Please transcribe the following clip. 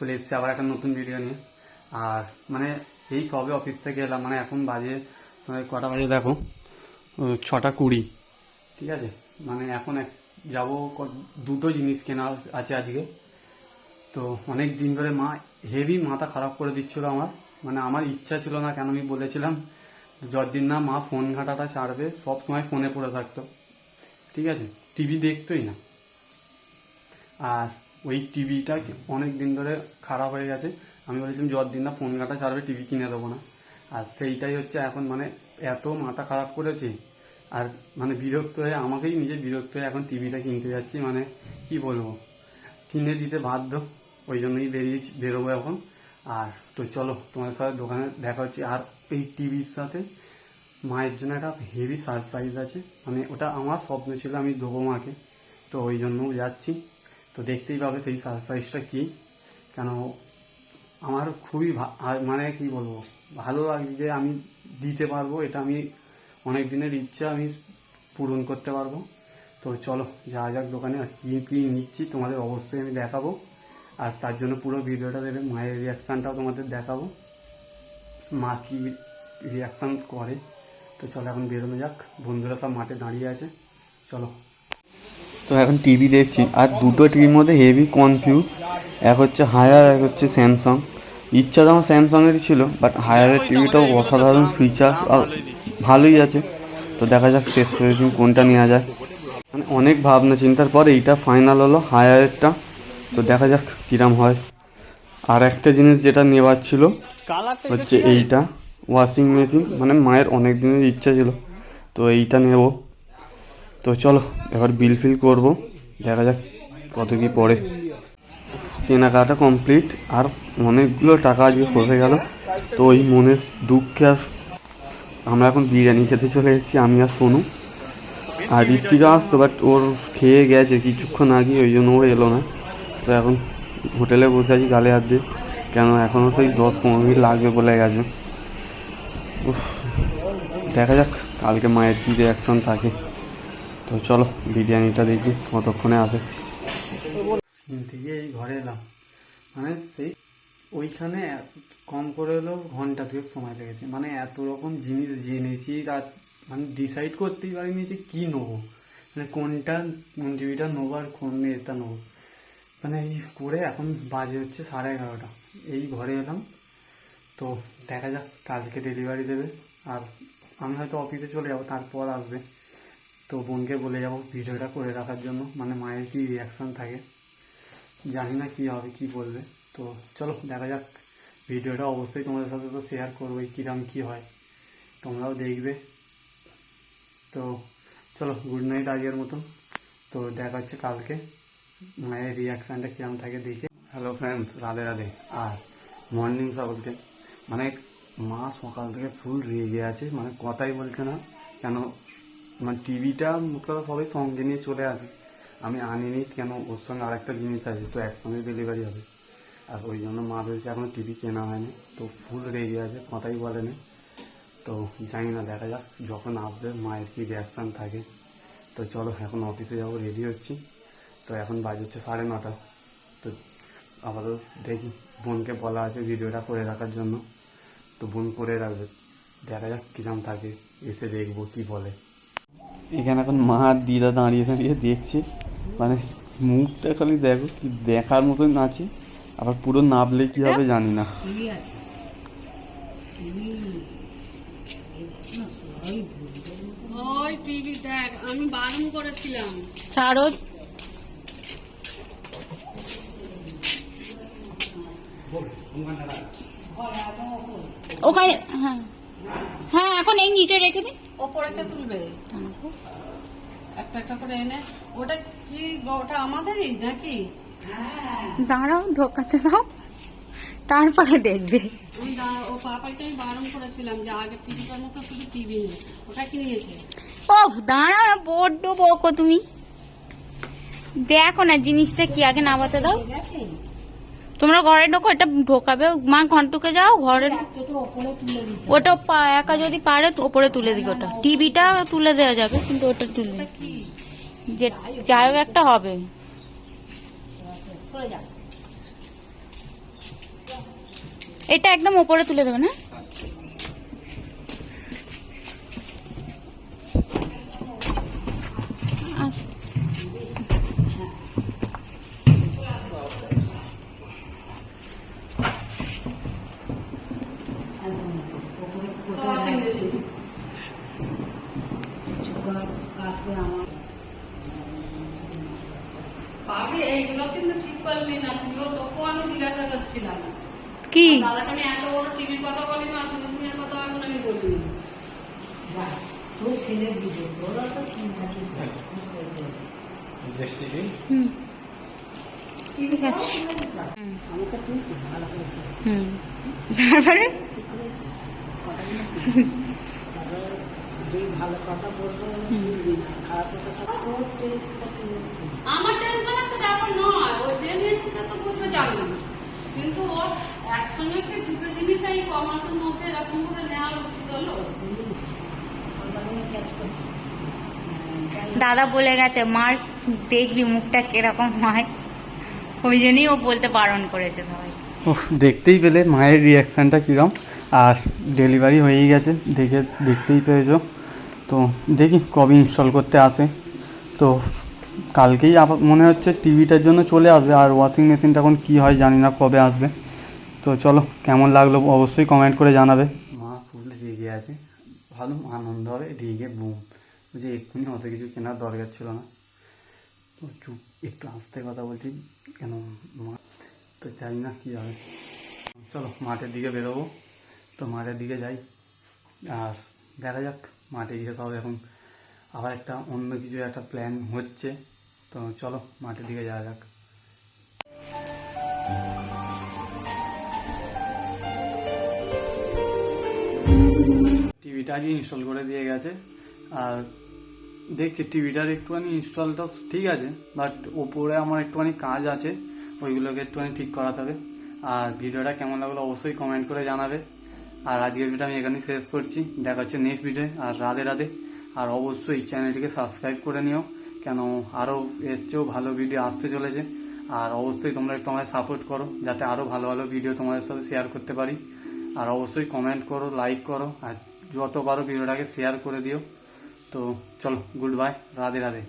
চলে এসেছি আবার একটা নতুন ভিডিও নিয়ে। আর মানে এই সবে অফিস থেকে এলাম মানে এখন বাজে মানে কটা বাজে দেখো? ছটা কুড়ি। ঠিক আছে? মানে এখন এক, যাব দুটো জিনিস কেনা আছে আজকে। তো অনেক দিন ধরে মা হেভি মাথা খারাপ করে দিচ্ছিল আমার। মানে আমার ইচ্ছা ছিল না কেন আমি বলেছিলাম, যতদিন না মা ফোন ঘাটাটা ছাড়বে, সব সময় ফোনে পড়ে থাকতো। ঠিক আছে? টিভি দেখতোই না। আর ওই টিভিটা অনেক দিন ধরে খারাপ হয়ে গেছে। আমি বলেছিলাম, যতদিন না ফোন ঘাটা ছাড়বে, টিভি কিনে দেবো না। আর সেইটাই হচ্ছে এখন মানে এত মাথা খারাপ করেছে। আর মানে বিরক্ত হয়ে, আমাকেই নিজে বিরক্ত হয়ে এখন টিভিটা কিনতে যাচ্ছি। মানে কি বলব? কিনে দিতে বাধ্য, ওই জন্যই বেরিয়েছি, বেরোবো এখন। আর তো চলো, তোমাদের সাথে দোকানে দেখা হচ্ছে। আর এই টিভির সাথে মায়ের জন্য একটা হেভি সারপ্রাইজ আছে। মানে ওটা আমার স্বপ্ন ছিল আমি দেবো মাকে। তো ওই জন্য যাচ্ছি। তো দেখতেই পাবে সেই সারপ্রাইজটা কী। কেন আমার খুবই মানে কি বলব, ভালো লাগছে যে আমি দিতে পারব, এটা আমি অনেক দিনের ইচ্ছা, আমি পূরণ করতে পারব। তো চলো যা যাক দোকানে, আর কী কী নিচ্ছি তোমাদের অবশ্যই আমি দেখাবো। আর তার জন্য পুরো ভিডিওটা দেবে মায়ের রিয়াকশানটাও তোমাদের দেখাবো। মা কি রিয়াকশান করে। তো চলো এখন বেরোনো যাক, বন্ধুরা সব মাঠে দাঁড়িয়ে আছে। চলো। তো এখন টিভি দেখছি। আর দুটো টিভির মধ্যে হেভি কনফিউজ এক হচ্ছে হায়ার এক হচ্ছে স্যামসাং ইচ্ছা তো আমার স্যামসাংয়েরই ছিল বাট হায়ারের টিভিটাও অসাধারণ ফিচার্স আর ভালোই আছে। তো দেখা যাক শেষ পর্যন্ত কোনটা নেওয়া যায়। মানে অনেক ভাবনা চিন্তার পর এইটা ফাইনাল হলো হায়ারেরটা তো দেখা যাক কিরাম হয়। আর একটা জিনিস যেটা নেওয়ার ছিল, হচ্ছে এইটা। ওয়াশিং মেশিন মানে মায়ের অনেক দিনের ইচ্ছা ছিল। তো এইটা নেব। তো চলো, এবার বিল ফিল করব। দেখা যাক কত কি পড়ে। কেনাকাটা কমপ্লিট আর অনেকগুলো টাকা আজকে ফসে গেল। তো ওই মনের দুঃখে আর আমরা এখন বিরিয়ানি খেতে চলে এসেছি, আমি আর সোনু। আর ঋত্বিকা আসতো বাট ওর খেয়ে গেছে কিছুক্ষণ আগে, ওই জন্য ও এলো না। তো এখন হোটেলে বসে আছি গালে হাত দিয়ে। কেন এখনও সেই দশ পনেরো মিনিট লাগবে বলে গেছে। দেখা যাক, কালকে মায়ের কী রিয়াকশান থাকে। তো চলো, বিরিয়ানিটা দেখি কতক্ষণে আসে। থেকে এই ঘরে এলাম। মানে সেই ওইখানে কম করে হলেও ঘণ্টা দুয়েক সময় লেগেছে। মানে এত রকম জিনিস জেনেছি আর মানে ডিসাইড করতেই পারিনি যে কী নেব। মানে কোনটা কোন টিভিটা নেব আর কোন এটা নেব। মানে এই করে এখন বাজে হচ্ছে সাড়ে এগারোটা। এই ঘরে এলাম। তো দেখা যাক, কালকে ডেলিভারি দেবে। আর আমি হয়তো অফিসে চলে যাব, তারপর আসবে। তো বোনকে বলে যাব ভিডিওটা করে রাখার জন্য মানে মায়ের কি রিয়াকশান থাকে, জানি না কি হবে, কি বলবে। তো চলো, দেখা যাক। ভিডিওটা অবশ্যই তোমাদের সাথে তো শেয়ার করবোই, কিরাম কি হয়। তোমরাও দেখবে। তো চলো গুড নাইট আগের মতন। তো দেখা হচ্ছে কালকে। মায়ের রিয়াকশানটা কিরম থাকে দেখে। Hello friends Radhe Radhe. আর মর্নিং সকলকে। মানে মা সকাল থেকে ফুল রেগে আছে মানে কথাই বলছে না, কেন মানে টিভিটা মোট কথা সবাই সঙ্গে নিয়ে চলে আসে। আমি আনিনি কেন? ওর সঙ্গে আরেকটা জিনিস আছে, তো একসঙ্গে ডেলিভারি হবে। আর ওই জন্য মা বলছে এখনও টিভি কেনা হয়নি। তো ফুল রেগে আছে, কথাই বলেনি তো জানি না, দেখা যাক যখন আসবে, মায়ের কি রিয়াকশান থাকে। তো চলো, এখন অফিসে যাব রেডি হচ্ছি। তো এখন বাজে হচ্ছে সাড়ে নটা। তো আপাতত দেখি, বোনকে বলা আছে ভিডিওটা করে রাখার জন্য। তো বোন করে রাখবে। দেখা যাক কিরম থাকে। এসে দেখব কি বলে। এখানে এখন মা আর দিদা দাঁড়িয়ে দাঁড়িয়ে দেখছে। মানে মুখটা খালি দেখো কি দেখার মতন আছে। আবার পুরো নাবলে কি হবে জানি না। ওই টিভি দেখ আমি বারণ করেছিলাম। ছাড়ো। ওখানে হ্যাঁ। হ্যাঁ এখন এই নিচে রেখে দিন ওপরেতে তুলবে। একটা একটা করে এনে ওটা কি ওটা আমাদেরই নাকি? দাঁড়াও ঢোকাতে দাও। তারপরে দেখবে। দা- ও পাপাকে আমি বারণ করেছিলাম যে আগে টিভিটার মতো শুধু টিভি নেই ওটা কি নিয়েছে? ও দাঁড়াও না, বড্ড বকো তুমি। দেখো না জিনিসটা কি আগে নামাতে দাও। তোমরা ঘরে ঢোকো এটা ঢোকাবে। মা ঘন্টুকে যাও ঘরে ওটা একা যদি পারে তো ওপরে তুলে দিকে ওটা। টিভিটা তুলে দেওয়া যাবে কিন্তু ওটা তুলে যে যাই হোক একটা হবে। এটা একদম ওপরে তুলে দেবে না? পাবি এইগুলো কিন্তু ঠিক করলি না তুইও তোকেও আমি জিজ্ঞাসা করছিলাম। কি? দাদাকে আমি এত বড় টিভির কথা বলি না ওয়াশিং মেশিনের কথা এখন আমি বলিনি। হুম। ঠিক আছে হুম। হুম। তারপরে? আমার টেনশনের তো ব্যাপার নয় ও যে নিয়েছে সে তো বুঝবে জানবে কিন্তু ও একসঙ্গে কি দুটো জিনিস এই ক মাসের মধ্যে এরকম করে নেওয়া উচিত হলো? দাদা বলে গেছে মার দেখবি মুখটা কীরকম হয়। ওই জন্যই ও বলতে বারণ করেছে সবাই দেখতেই পেলে মায়ের রিয়াকশনটা কীরকম আর ডেলিভারি হয়েই গেছে, দেখে দেখতেই পেয়েছ। তো দেখি কবে ইনস্টল করতে আছে। তো কালকেই আবার মনে হচ্ছে টিভিটার জন্য চলে আসবে, আর ওয়াশিং মেশিনটা এখন কী হয় জানি না কবে আসবে। তো চলো, কেমন লাগল অবশ্যই কমেন্ট করে জানাবে। মা ফুল রেগে আছে। ভালো, আনন্দ হবে, রেগে বুম। যে এক্ষুনি অত কিছু কেনার দরকার ছিল না। তো চুপ, একটু আস্তে কথা বলছি, কেন মা? তো জানি না কী হবে। চলো, মাঠের দিকে বেরোবো। তো মাঠের দিকে যাই। আর দেখা যাক, মাঠে গিয়ে সব এখন আবার একটা অন্য কিছু একটা প্ল্যান হচ্ছে। তো চলো, মাঠের দিকে যাওয়া যাক। টিভিটা আজকে ইনস্টল করে দিয়ে গেছে। আর দেখছি টিভিটার একটুখানি ইনস্টলটা ঠিক আছে বাট ওপরে আমার একটুখানি কাজ আছে, ওইগুলোকে একটুখানি ঠিক করাতে হবে। আর ভিডিওটা কেমন লাগল অবশ্যই কমেন্ট করে জানাবে। আর আজকের ভিডিও আমি এখানেই শেষ করছি। দেখা হচ্ছে নেক্সট ভিডিও আর রাধে রাধে। আর অবশ্যই চ্যানেলটিকে সাবস্ক্রাইব করে নিও। কেন আরও এর চেয়েও ভালো ভিডিও আসতে চলেছে। আর অবশ্যই তোমরা একটু আমায় সাপোর্ট করো, যাতে আরও ভালো ভালো ভিডিও তোমাদের সাথে শেয়ার করতে পারি। আর অবশ্যই কমেন্ট করো লাইক করো। আর যত পারো ভিডিওটাকে শেয়ার করে দিও। তো চলো গুড বাই রাধে রাধে।